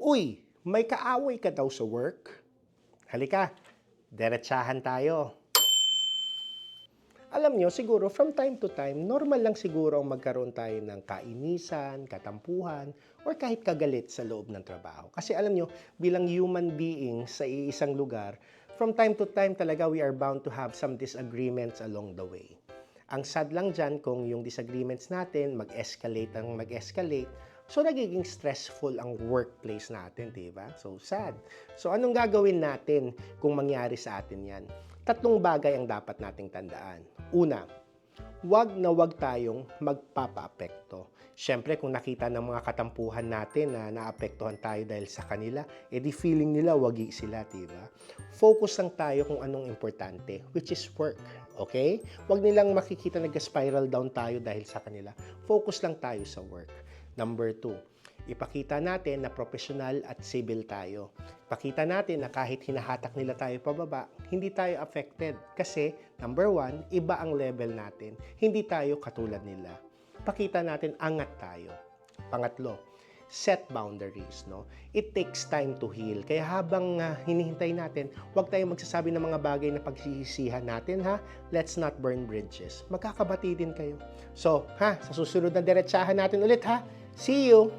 Uy, may kaaway ka daw sa work? Halika, derechahan tayo. Alam nyo, siguro from time to time, normal lang siguro ang magkaroon tayo ng kainisan, katampuhan, or kahit kagalit sa loob ng trabaho. Kasi alam nyo, bilang human being sa iisang lugar, from time to time talaga we are bound to have some disagreements along the way. Ang sad lang dyan kung yung disagreements natin mag-escalate ang mag-escalate, so nagiging stressful ang workplace natin, di ba? So sad. So anong gagawin natin kung mangyari sa atin yan? Tatlong bagay ang dapat nating tandaan. Una, wag na wag tayong magpapaapekto. Siyempre, kung nakita ng mga katampuhan natin na naapektuhan tayo dahil sa kanila, edi feeling nila wagi sila, diba? Focus lang tayo kung anong importante, which is work. Okay? Huwag nilang makikita nag-spiral down tayo dahil sa kanila. Focus lang tayo sa work. Number two, ipakita natin na professional at civil tayo. Pakita natin na kahit hinahatak nila tayo pababa, hindi tayo affected. Kasi, number one, iba ang level natin. Hindi tayo katulad nila. Pakita natin angat tayo. Pangatlo, set boundaries, no? It takes time to heal. Kaya habang ah, hinihintay natin, huwag tayong magsasabi ng mga bagay na pagsisisihan natin, ha? Let's not burn bridges. Magkakabati din kayo. So, ha, sa susunod na diretsahan natin ulit, ha? See you!